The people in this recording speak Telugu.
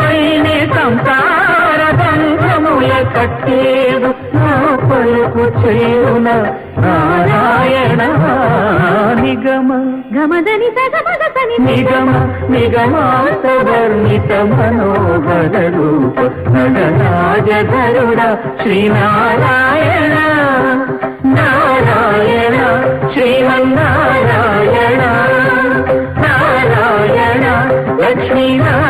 పైనే సంసార బంధముల కట్టేడు నా పలుకు చేయున నారాయణ నిగమ. గమదని సగమగ సని నిగమ నిగమాంత వర్ణిత మనోహర రూప. నటరాజధరుడ శ్రీనారాయణ. నారాయణ శ్రీమన్నారాయణ. నారాయణ లక్ష్మీనారాయణ.